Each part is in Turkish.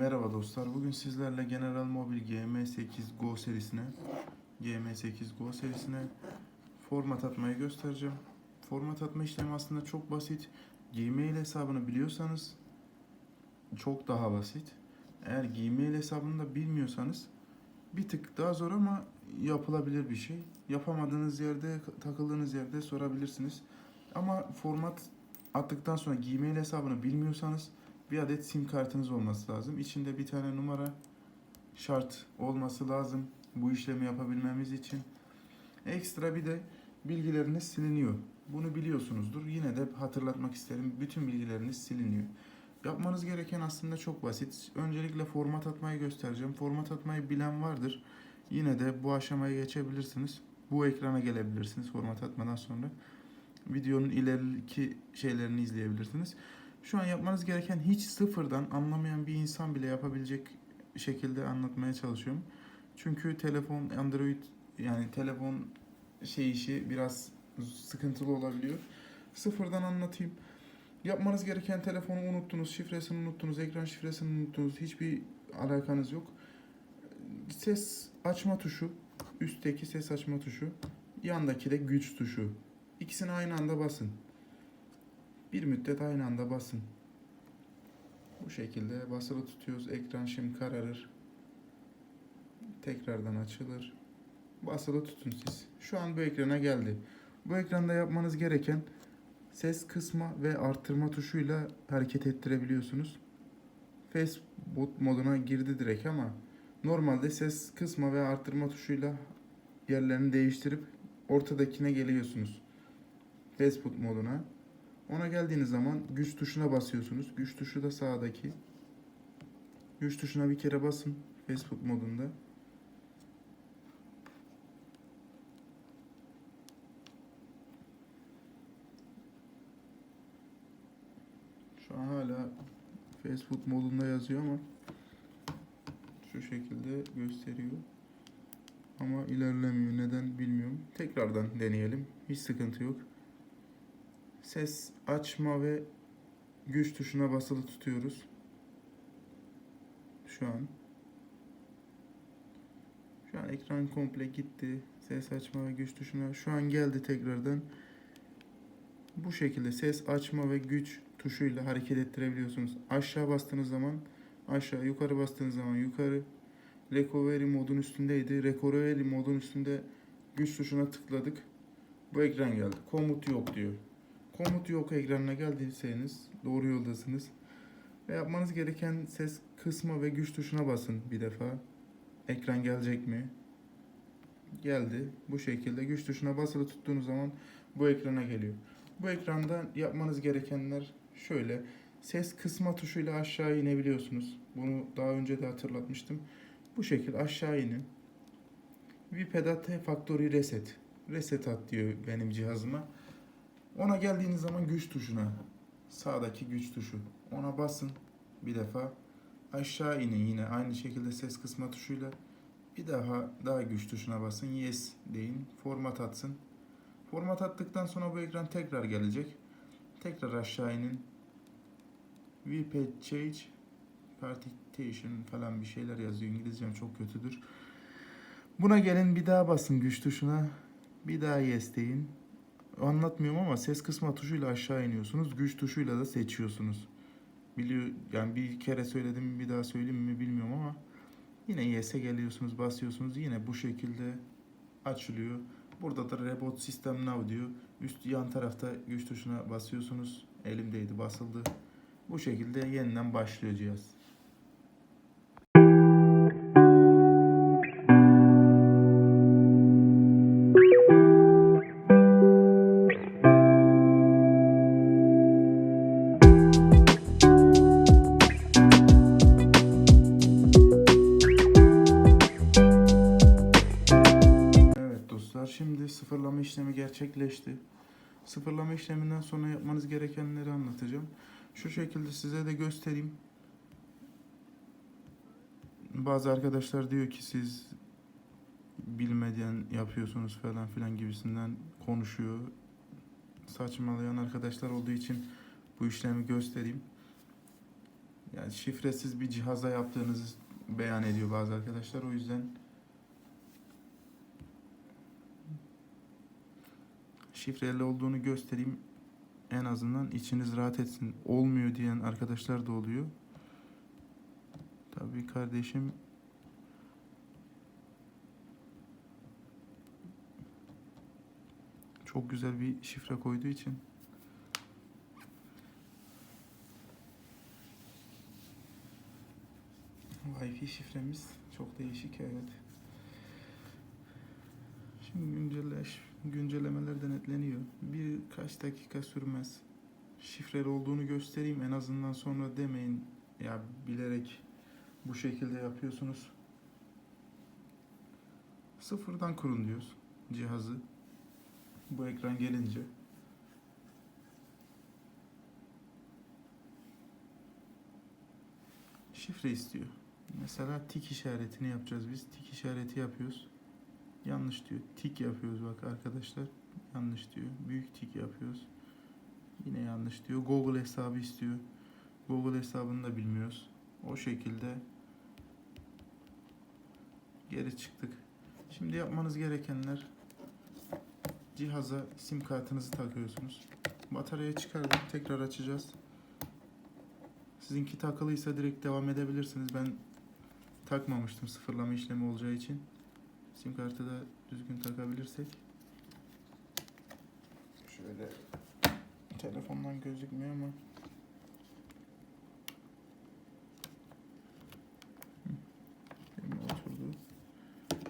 Merhaba dostlar. Bugün sizlerle General Mobil GM8 Go serisine GM8 Go serisine format atmayı göstereceğim. Format atma işlemi aslında çok basit. Gmail hesabını biliyorsanız çok daha basit. Eğer Gmail hesabını da bilmiyorsanız bir tık daha zor ama yapılabilir bir şey. Yapamadığınız yerde, takıldığınız yerde sorabilirsiniz. Ama format attıktan sonra Gmail hesabını bilmiyorsanız bir adet sim kartınız olması lazım. İçinde bir tane numara şart olması lazım bu işlemi yapabilmemiz için. Ekstra bir de bilgileriniz siliniyor. Bunu biliyorsunuzdur. Yine de hatırlatmak isterim. Bütün bilgileriniz siliniyor. Yapmanız gereken aslında çok basit. Öncelikle format atmayı göstereceğim. Format atmayı bilen vardır. Yine de bu aşamaya geçebilirsiniz. Bu ekrana gelebilirsiniz format atmadan sonra. Videonun ileriki şeylerini izleyebilirsiniz. Şu an yapmanız gereken hiç sıfırdan anlamayan bir insan bile yapabilecek şekilde anlatmaya çalışıyorum. Çünkü telefon Android yani telefon şey işi biraz sıkıntılı olabiliyor. Sıfırdan anlatayım. Yapmanız gereken telefonu unuttunuz, şifresini unuttunuz, ekran şifresini unuttunuz. Hiçbir alakanız yok. Ses açma tuşu, üstteki ses açma tuşu, yandaki de güç tuşu. İkisini aynı anda basın. Bir müddet aynı anda basın. Bu şekilde basılı tutuyoruz. Ekran şimdi kararır. Tekrardan açılır. Basılı tutun siz. Şu an bu ekrana geldi. Bu ekranda yapmanız gereken ses kısma ve arttırma tuşuyla hareket ettirebiliyorsunuz. Facebook moduna girdi direkt ama normalde ses kısma ve arttırma tuşuyla yerlerini değiştirip ortadakine geliyorsunuz. Facebook moduna. Ona geldiğiniz zaman güç tuşuna basıyorsunuz. Güç tuşu da sağdaki. Güç tuşuna bir kere basın Facebook modunda. Şu an hala Facebook modunda yazıyor ama şu şekilde gösteriyor. Ama ilerlemiyor. Neden bilmiyorum. Tekrardan deneyelim. Hiç sıkıntı yok. Ses açma ve güç tuşuna basılı tutuyoruz. Şu an. Şu an ekran komple gitti. Ses açma ve güç tuşuna. Şu an geldi tekrardan. Bu şekilde ses açma ve güç tuşuyla hareket ettirebiliyorsunuz. Aşağı bastığınız zaman aşağı, yukarı bastığınız zaman yukarı. Recovery modun üstündeydi. Recovery modun üstünde güç tuşuna tıkladık. Bu ekran geldi. Komut yok diyor. Komut yok ekranına geldiyseniz doğru yoldasınız. Ve yapmanız gereken ses kısma ve güç tuşuna basın bir defa. Ekran gelecek mi? Geldi. Bu şekilde güç tuşuna basılı tuttuğunuz zaman bu ekrana geliyor. Bu ekranda yapmanız gerekenler şöyle. Ses kısma tuşuyla aşağı inebiliyorsunuz. Bunu daha önce de hatırlatmıştım. Bu şekilde aşağı inin. Vipedate Factory Reset. Reset at diyor benim cihazıma. Ona geldiğiniz zaman güç tuşuna. Sağdaki güç tuşu. Ona basın bir defa. Aşağı inin yine aynı şekilde ses kısma tuşuyla. Bir daha daha güç tuşuna basın. Yes deyin. Format atsın. Format attıktan sonra bu ekran tekrar gelecek. Tekrar aşağı inin. VPad Change Partition falan bir şeyler yazıyor. İngilizcem çok kötüdür. Buna gelin bir daha basın güç tuşuna. Bir daha yes deyin. Anlatmıyorum ama ses kısma tuşuyla aşağı iniyorsunuz. Güç tuşuyla da seçiyorsunuz. Biliyor yani bir kere söyledim bir daha söyleyeyim mi bilmiyorum ama yine yes'e geliyorsunuz basıyorsunuz yine bu şekilde açılıyor. Burada da Reboot System Now diyor. Üst yan tarafta güç tuşuna basıyorsunuz. Elimdeydi basıldı. Bu şekilde yeniden başlıyor cihaz. Şimdi sıfırlama işlemi gerçekleşti. Sıfırlama işleminden sonra yapmanız gerekenleri anlatacağım. Şu şekilde size de göstereyim. Bazı arkadaşlar diyor ki siz bilmeden yapıyorsunuz falan filan gibisinden konuşuyor. Saçmalayan arkadaşlar olduğu için bu işlemi göstereyim. Yani şifresiz bir cihaza yaptığınızı beyan ediyor bazı arkadaşlar. O yüzden şifreli olduğunu göstereyim. En azından içiniz rahat etsin. Olmuyor diyen arkadaşlar da oluyor. Tabii kardeşim çok güzel bir şifre koyduğu için Wi-Fi şifremiz çok değişik evet. Şimdi güncelleş, güncellemeler denetleniyor. Birkaç dakika sürmez. Şifreli olduğunu göstereyim en azından sonra demeyin ya bilerek bu şekilde yapıyorsunuz. Sıfırdan kurun diyoruz cihazı. Bu ekran gelince. Şifre istiyor. Mesela tik işaretini yapacağız biz. Tik işareti yapıyoruz. Yanlış diyor. Tik yapıyoruz bak arkadaşlar. Yanlış diyor. Büyük tik yapıyoruz. Yine yanlış diyor. Google hesabı istiyor. Google hesabını da bilmiyoruz. O şekilde geri çıktık. Şimdi yapmanız gerekenler cihaza sim kartınızı takıyorsunuz. Bataryayı çıkardık. Tekrar açacağız. Sizinki takılıysa direkt devam edebilirsiniz. Ben takmamıştım sıfırlama işlemi olacağı için. Sim kartı da düzgün takabilirsek. Şöyle telefondan gözükmüyor ama.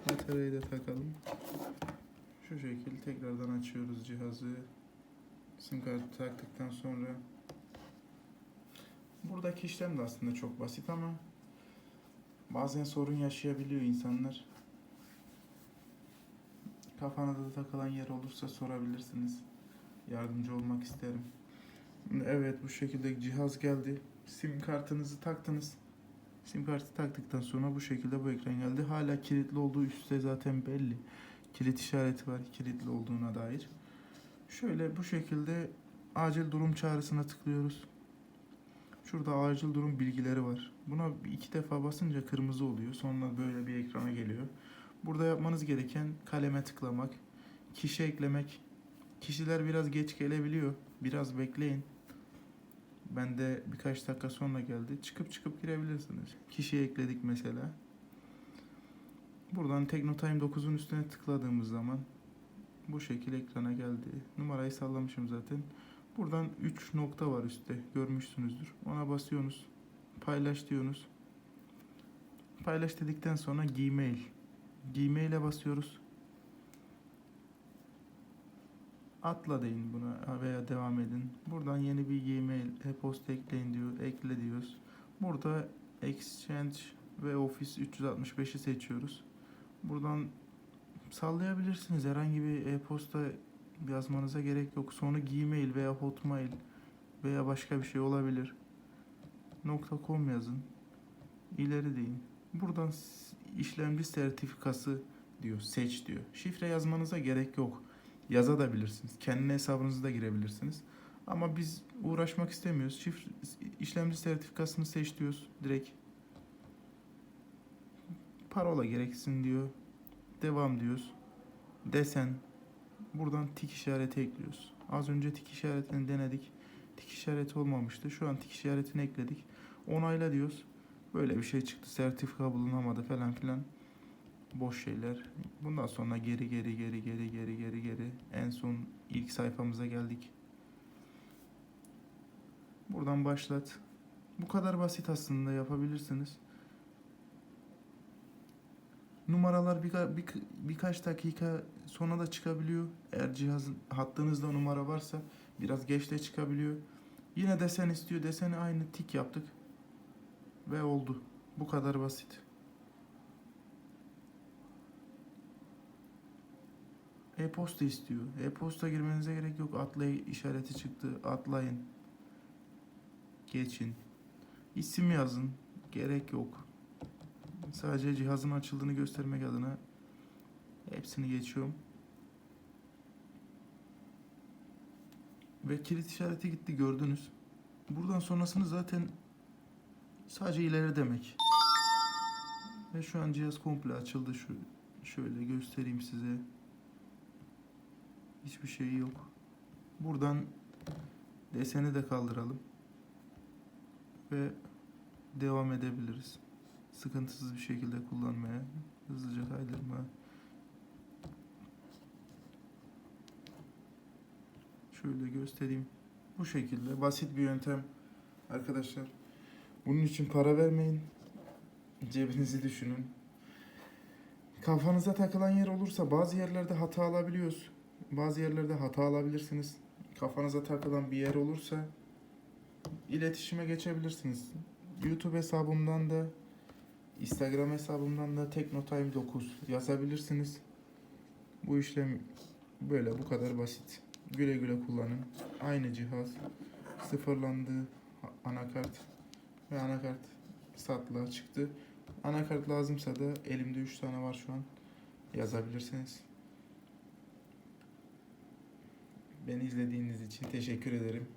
Bataryayı da takalım. Şu şekilde tekrardan açıyoruz cihazı. Sim kartı taktıktan sonra buradaki işlem de aslında çok basit ama bazen sorun yaşayabiliyor insanlar. Kafanıza da takılan yer olursa sorabilirsiniz. Yardımcı olmak isterim. Evet bu şekilde cihaz geldi. Sim kartınızı taktınız. Sim kartı taktıktan sonra bu şekilde bu ekran geldi. Hala kilitli olduğu üstte zaten belli. Kilit işareti var kilitli olduğuna dair. Şöyle bu şekilde acil durum çağrısına tıklıyoruz. Şurada acil durum bilgileri var. Buna iki defa basınca kırmızı oluyor. Sonra böyle bir ekrana geliyor. Burada yapmanız gereken kaleme tıklamak, kişi eklemek. Kişiler biraz geç gelebiliyor. Biraz bekleyin. Ben de birkaç dakika sonra geldi. Çıkıp çıkıp girebilirsiniz. Kişiyi ekledik mesela. Buradan Teknotime 9'un üstüne tıkladığımız zaman bu şekilde ekrana geldi. Numarayı sallamışım zaten. Buradan 3 nokta var üstte. Görmüşsünüzdür. Ona basıyorsunuz. Paylaş diyorsunuz. Paylaş dedikten sonra Gmail. Gmail'e basıyoruz. Atla deyin buna veya devam edin. Buradan yeni bir Gmail e-posta ekleyin diyor. Ekle diyoruz. Burada Exchange ve Office 365'i seçiyoruz. Buradan sallayabilirsiniz. Herhangi bir e-posta yazmanıza gerek yok. Sonu Gmail veya Hotmail veya başka bir şey olabilir. .com yazın. İleri deyin. Buradan işlemci sertifikası diyor. Seç diyor. Şifre yazmanıza gerek yok. Yazabilirsiniz. Kendi hesabınızı da girebilirsiniz. Ama biz uğraşmak istemiyoruz. Şifre, işlemci sertifikasını seç diyoruz direkt. Parola gereksin diyor. Devam diyoruz. Desen. Buradan tik işareti ekliyoruz. Az önce tik işaretini denedik. Tik işareti olmamıştı. Şu an tik işaretini ekledik. Onayla diyoruz. Böyle bir şey çıktı. Sertifika bulunamadı falan filan. Boş şeyler. Bundan sonra geri geri geri geri geri geri geri. En son ilk sayfamıza geldik. Buradan başlat. Bu kadar basit aslında yapabilirsiniz. Numaralar birka, bir, birkaç dakika sonra da çıkabiliyor. Eğer cihazın hattınızda numara varsa biraz geç de çıkabiliyor. Yine desen istiyor. Deseni aynı tik yaptık. Ve oldu. Bu kadar basit. E-posta istiyor. E-posta girmenize gerek yok. Atlay işareti çıktı. Atlayın. Geçin. İsim yazın. Gerek yok. Sadece cihazın açıldığını göstermek adına hepsini geçiyorum. Ve kilit işareti gitti gördünüz. Buradan sonrasını zaten Sadece ileri demek. Ve şu an cihaz komple açıldı. Şu şöyle göstereyim size. Hiçbir şey yok. Buradan deseni de kaldıralım. Ve devam edebiliriz. Sıkıntısız bir şekilde kullanmaya, hızlıca kaydırmaya. Şöyle göstereyim. Bu şekilde basit bir yöntem arkadaşlar. Bunun için para vermeyin. Cebinizi düşünün. Kafanıza takılan yer olursa bazı yerlerde hata alabiliyoruz. Bazı yerlerde hata alabilirsiniz. Kafanıza takılan bir yer olursa iletişime geçebilirsiniz. YouTube hesabımdan da Instagram hesabımdan da Teknotime 9 yazabilirsiniz. Bu işlem böyle bu kadar basit. Güle güle kullanın. Aynı cihaz sıfırlandı anakart ve anakart satlığa çıktı. Anakart lazımsa da elimde 3 tane var şu an. Yazabilirsiniz. Beni izlediğiniz için teşekkür ederim.